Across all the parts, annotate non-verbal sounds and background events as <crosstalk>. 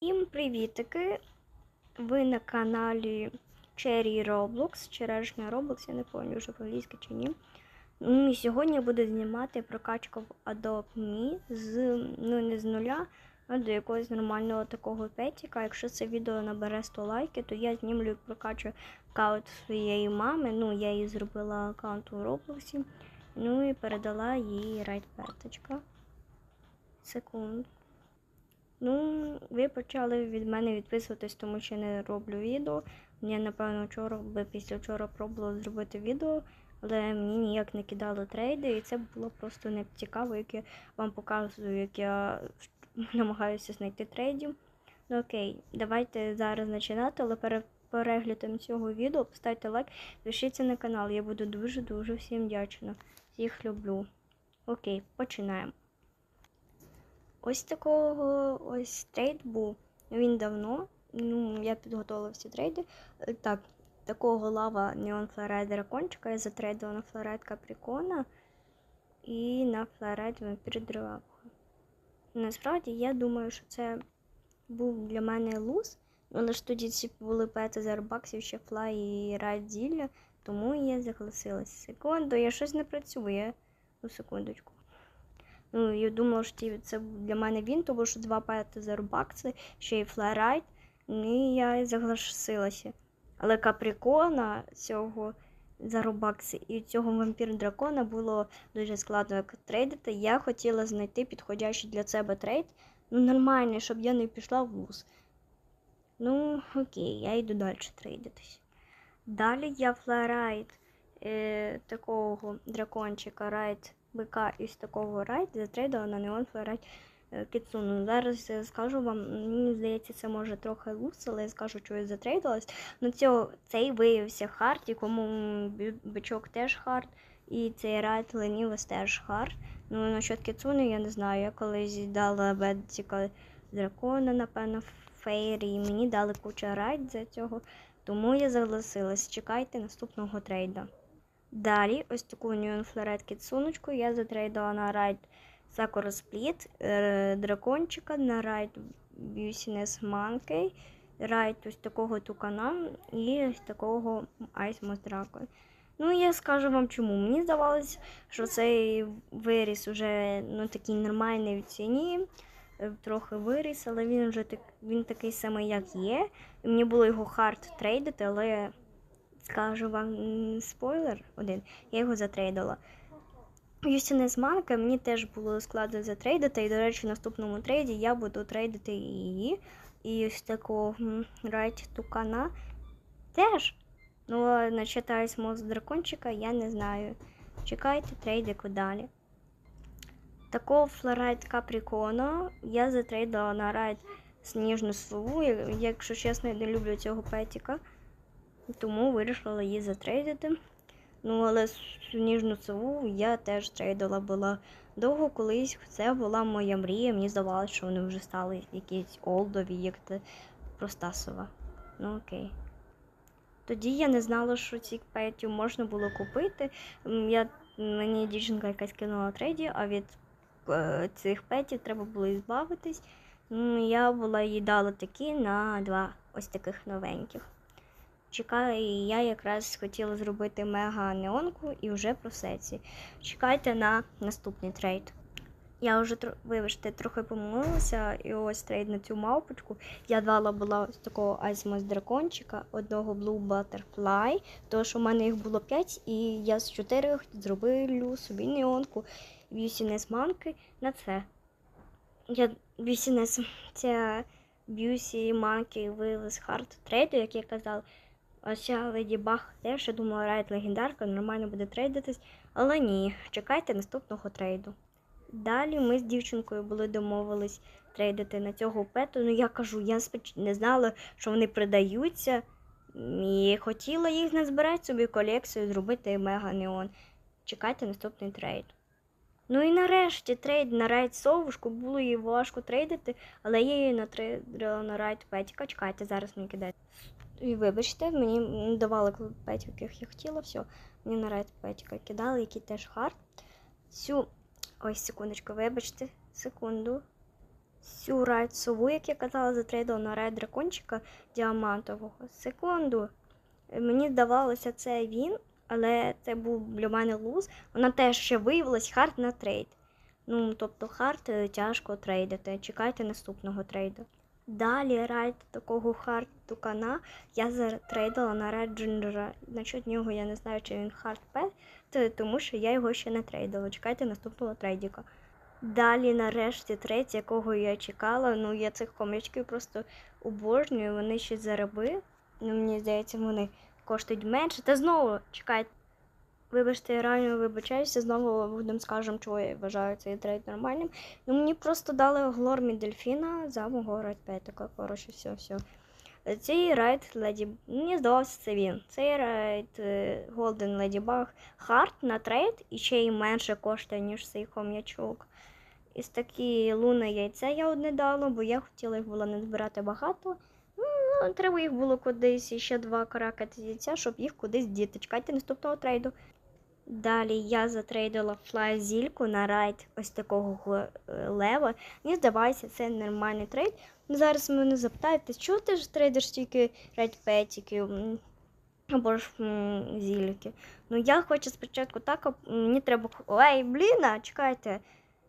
Всім привітики! Ви на каналі Cherry Roblox, черешня Roblox, я не пам'ятаю вже по-англійськи чи ні. Ну, І сьогодні буду знімати прокачку в Adopt Me з ну не з нуля, а до якогось нормального такого петіка. Якщо це відео набере 100 лайків, то я знімлю прокачу аккаунт своєї мами. Ну, я їй зробила аккаунт у Роблоксі. Ну і передала їй райд петочка. Ну, ви почали від мене відписуватись, тому що не роблю відео. Я, напевно, вчора би після вчора пробувала зробити відео, але мені ніяк не кидали трейди, і це було просто не цікаво, як я вам показую, як я <laughs> намагаюся знайти трейдів. Ну окей, давайте зараз починати, але перед переглядом цього відео поставте лайк, підпишіться на канал. Я буду дуже-дуже всім вдячна. Всіх люблю. Окей, починаємо. Ось такого ось трейд був. Він давно. Ну, я підготувала всі трейди. Е, Так, такого лава Neon Флорайт дракончика я затрейдила на Флорайт Каприкона і на Флорайт Вампір Дракона. Насправді я думаю, що це був для мене луз. Але ж тоді ці були пети за баксів ще флай і райд зілля, тому я загласилась. Секунду, я щось не працює. Ну, секундочку. Ну, я думала, що це для мене він, тому що два пети за рубакси, ще й флайрайт. Ну, і я загласилася. Але каприкона цього за рубакси і цього вампір дракона було дуже складно як трейдити. Я хотіла знайти підходящий для себе трейд. Ну, нормальний, щоб я не пішла в луз. Ну, окей, я йду далі трейдитись. Далі я флайрайт е, такого дракончика, райд бика із такого райд затрейдила на неон флайрайт е, Кіцуну. Зараз я скажу вам, мені здається, це може трохи лус, але я скажу, що я затрейдилась. Ну, цей виявився хард, якому бичок теж хард, і цей райд Ленівес теж хард. Ну, насчет Кіцуни я не знаю. Я колись дала бедціка дракона, напевно, фейрі, і мені дали кучу райд за цього. Тому я согласилась. Чекайте наступного трейда. Далі, ось таку Neon Флорет кітсуночку я затрейдала на райд Sakura Split, е, дракончика, на райд Business Monkey, райд ось такого тукана і ось такого Ice Moss Dragon. Ну, я скажу вам чому. Мені здавалось, що цей виріс уже ну, такий нормальний в ціні, е, трохи виріс, але він вже так, він такий самий, як є. Мені було його хард трейдити, але скажу вам спойлер один, я його затрейдила. Юстіне з Манка мені теж було складно затрейдити, і, до речі, в наступному трейді я буду трейдити її. І ось такого райт тукана теж. Ну, начитаюсь моз дракончика, я не знаю. Чекайте трейдику далі. Такого флорайт Каприкона я затрейдила на райд Сніжну сову. Якщо чесно, я не люблю цього петіка, тому вирішила її затрейдити. Ну, але сніжну сову я теж трейдила була довго колись. Це була моя мрія. Мені здавалося, що вони вже стали якісь олдові, як те проста. Ну окей. Тоді я не знала, що ці петів можна було купити. Я, мені дівчинка якась кинула трейді, а від е, цих петів треба було збавитись. Я була їй дала такі на два ось таких новеньких. Чекаю, і я якраз хотіла зробити мега неонку і вже про сеці. Чекайте на наступний трейд. Я вже вибачте, трохи помилилася, і ось трейд на цю мавпочку. Я дала була ось такого Айсмос дракончика, одного Blue Butterfly, тому що в мене їх було 5, і я з 4 зробила собі неонку Б'юсінес манки на це. Я Б'юсінес, це Б'юсі манки вивез хард трейду, як я казала. А ця Леді Баг теж я думала, райд легендарка, нормально буде трейдитись, але ні, чекайте наступного трейду. Далі ми з дівчинкою були домовились трейдити на цього пету. Ну я кажу, я не знала, що вони продаються. І хотіла їх назбирати собі колекцію, зробити мега неон. Чекайте наступний трейд. Ну і нарешті трейд на райд совушку. Було її важко трейдити, але я її натрейдила на райд петіка. Чекайте, зараз мені кидає. І вибачте, мені не давали петів, яких я хотіла, все. Мені на райд петіка кидали, який теж хард. Цю. Ой, секундочку, вибачте, секунду. цю райд сову, як я казала, затрейдила на райд дракончика діамантового. Секунду. Мені здавалося, це він, але це був для мене луз. Вона теж ще виявилась хард на трейд. Ну, тобто хард е, тяжко трейдити. Чекайте наступного трейду. Далі райд такого хард тукана я затрейдила на райд Джинджера. Насчет нього я не знаю, чи він хард пет, тому що я його ще не трейдила. Чекайте наступного трейдіка. Далі, нарешті, трейд, якого я чекала. Ну, я цих комічків просто обожнюю. Вони ще зараби. Ну, мені здається, вони коштують менше. Та знову чекайте. Вибачте, я реально вибачаюся, знову будемо скажемо, чого я вважаю цей трейд нормальним. Ну, мені просто дали глормі дельфіна за мого райдпетика. Коротше, все, все. Цей райд Леді. Мені здалося, це він. Цей райд е, Golden Ladybug хард на трейд і ще й менше коштує, ніж цей хом'ячок. Із такі луни яйця я одне дала, бо я хотіла їх було не збирати багато. Ну, треба їх було кудись ще два каракати яйця, щоб їх кудись діти. Чекайте наступного трейду. Далі я затрейдила флай-зільку на райд ось такого е, лева. Мені здається, це нормальний трейд. Ну, Зараз мене запитаєте, чого ти ж трейдиш тільки райд петіків або ж зільки. Ну я хочу спочатку так, мені треба. Ой, блін, чекайте,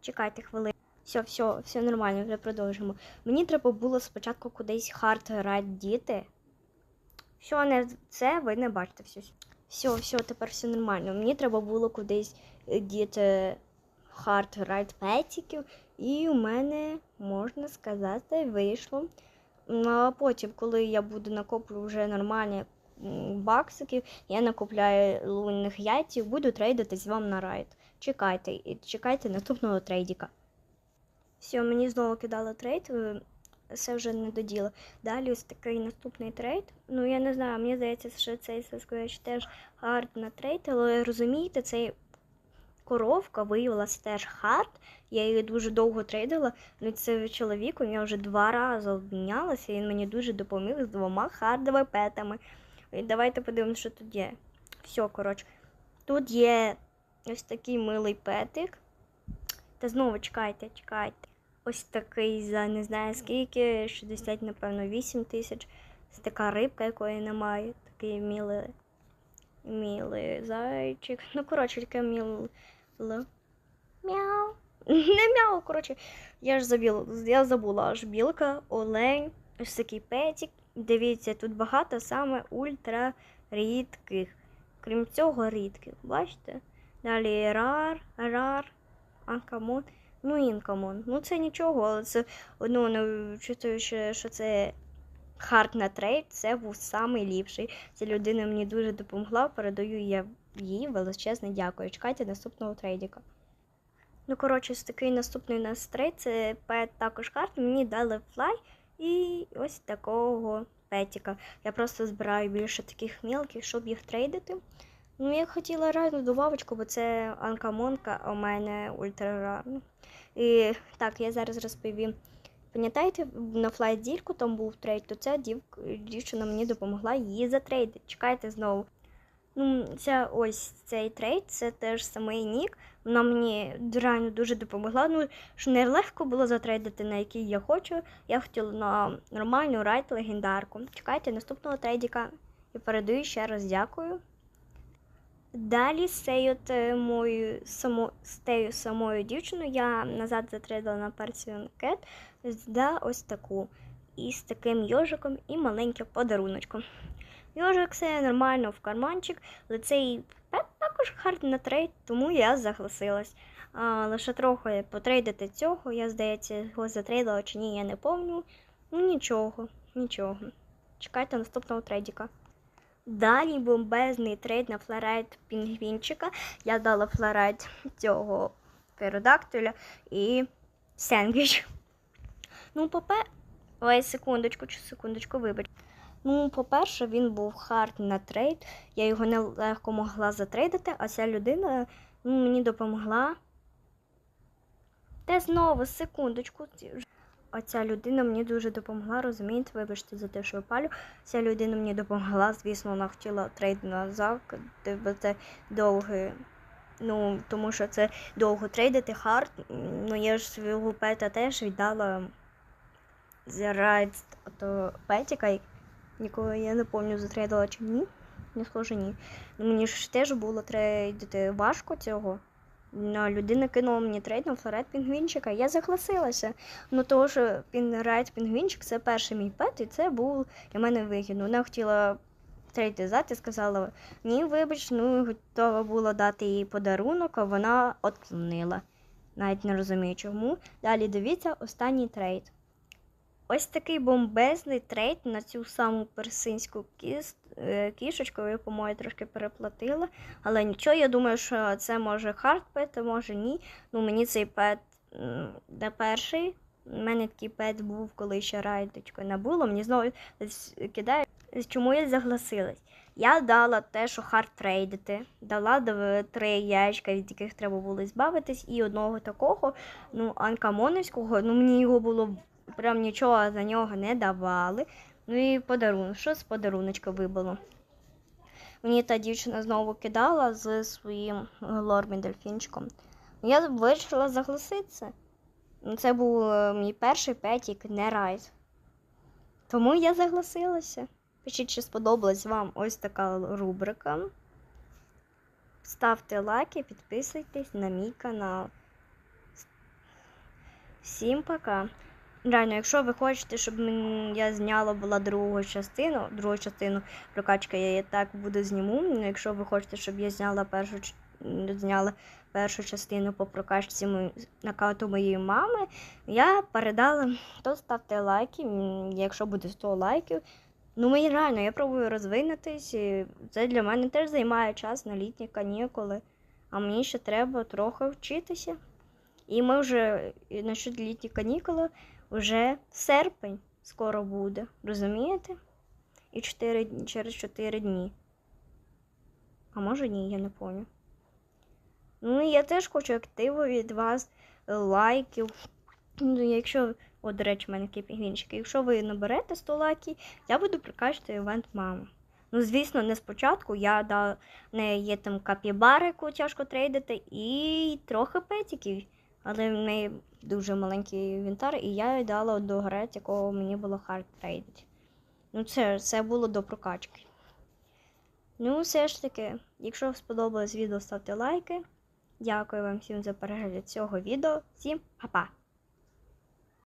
чекайте хвилину. Все, все, все нормально, вже продовжимо. Мені треба було спочатку кудись хард райд діти. Все, не це ви не бачите. Все, все, все, тепер все нормально. Мені треба було кудись е, діти хард райд петіків, і у мене, можна сказати, вийшло. Ну, А потім, коли я буду накоплювати вже нормальні баксиків, я накупляю лунних яйців, буду трейдитись вам на райд. Чекайте, чекайте наступного трейдіка. Все, мені знову кидали трейд. е, Це вже не до діла. Далі ось такий наступний трейд. Ну, я не знаю, мені здається, що цей Сесквеч теж хард на трейд, але розумієте, цей коровка виявилася теж хард. Я її дуже довго трейдила. Ну, це чоловіком я вже два рази обмінялася, і він мені дуже допоміг з двома хардовими петами. І давайте подивимося, що тут є. Все, коротше. Тут є ось такий милий петик. Та знову чекайте, чекайте. Ось такий за не знаю скільки, 60, напевно, 8 тисяч. Це така рибка, якої немає. Такий мілий, мілий зайчик. Ну, коротше, таке міле. Мяу. <laughs> Не мяу, коротше. Я ж забіла, я забула аж білка, олень, ось такий петик. Дивіться, тут багато саме ультра рідких. Крім цього, рідких. Бачите? Далі рар, рар, анкамон. Ну, інкамон. Ну, це нічого, але це ну, не вчитуючи, що це хард на трейд, це був самий ліпший. Ця людина мені дуже допомогла. Передаю я їй величезне дякую. Чекайте наступного трейдіка. Ну, коротше, такий наступний у нас трейд. Це пет також карт. Мені дали флай і ось такого петіка. Я просто збираю більше таких мілких, щоб їх трейдити. Ну, я хотіла реальну добавочку, бо це анкамонка, а у мене ультрарарно. І так, я зараз розповім. Пам'ятаєте, на флайт зірку там був трейд, то ця дів... дівчина мені допомогла її затрейдити. Чекайте знову. Ну, ця ось цей трейд, це теж самий нік. Вона мені реально дуже допомогла. Ну, що не легко було затрейдити, на який я хочу. Я хотіла на нормальну райд легендарку. Чекайте наступного трейдіка і передаю ще раз дякую. Далі з цією мою само, з тією самою дівчиною я назад затрейдила на Persian Cat за ось таку. І з таким йожиком і маленьким подаруночком. Йожик це нормально в карманчик, але цей пет також хард на трейд, тому я загласилась. А, лише трохи потрейдити цього, я, здається, його затрейдила чи ні, я не пам'ятаю. Ну нічого, нічого. Чекайте наступного трейдіка. Далі бомбезний трейд на флорайт пінгвінчика. Я дала флорайт цього птеродактиля і сендвіч. Ну, попе. Ой, секундочку, чи секундочку, вибач. Ну, по-перше, він був хард на трейд. Я його нелегко могла затрейдити, а ця людина ну, мені допомогла. Та знову, секундочку. Оця людина мені дуже допомогла, розумієте, вибачте за те, що я палю. Ця людина мені допомогла, звісно, вона хотіла трейд назад, бо це довге. Ну, тому що це довго трейдити хард. Ну, я ж свого пета теж віддала зірайт то петіка, ніколи я не пам'ятаю, затрейдила чи ні. Не схоже, ні. Ну, мені ж теж було трейдити важко цього. Людина кинула мені трейд на флорет пінгвінчика, я захласилася. Ну, тому що пінрайт пінгвінчик це перший мій пет, і це був для мене вигідно. Вона хотіла трейд взяти, сказала, ні, вибач, ну готова була дати їй подарунок, а вона отклонила. Навіть не розумію чому. Далі дивіться останній трейд. Ось такий бомбезний трейд на цю саму персинську кіс, е, кішечку, яку моя трошки переплатила. Але нічого, я думаю, що це може хард пет, а може ні. Ну, мені цей пет де перший. У мене такий пет був, коли ще райдочкою не було. Мені знову кидає. Чому я загласилась? Я дала те, що хард трейдити, дала три яєчка, від яких треба було збавитись, і одного такого, ну, анкамоновського, ну мені його було прям нічого за нього не давали. Ну і подарунок. Що з подаруночка вибило? Мені та дівчина знову кидала з своїм лормі дельфінчиком. Я вирішила загласитися. Ну, Це був е, мій перший петік, не райс. Тому я загласилася. Пишіть, чи сподобалась вам ось така рубрика. Ставте лайки, підписуйтесь на мій канал. Всім пока! Реально, якщо ви хочете, щоб я зняла була другу частину, другу частину прокачки я і так буду зніму. Ну, Якщо ви хочете, щоб я зняла першу зняла першу частину по прокачці мо- аккаунту моєї мами, я передала, то ставте лайки. Якщо буде 100 лайків. Ну, мені реально, я пробую розвинутись. і Це для мене теж займає час на літні канікули. А мені ще треба трохи вчитися. І ми вже і насчет літні канікули вже серпень скоро буде, розумієте? І 4, дні- через 4 дні. А може ні, я не пам'ятаю. Ну, і я теж хочу активу від вас, лайків. Ну, якщо, о, до речі, в мене такі пінгвінчики. Якщо ви наберете 100 лайків, я буду прикачувати івент мама. Ну, звісно, не спочатку. Я да, в неї є там капібари, яку тяжко трейдити, і трохи петиків. Але в неї дуже маленький інвентар, і я їй дала одного грець, якого мені було хард трейдити. Ну, це, це було до прокачки. Ну, все ж таки, якщо сподобалось відео, ставте лайки. Дякую вам всім за перегляд цього відео. Всім па-па!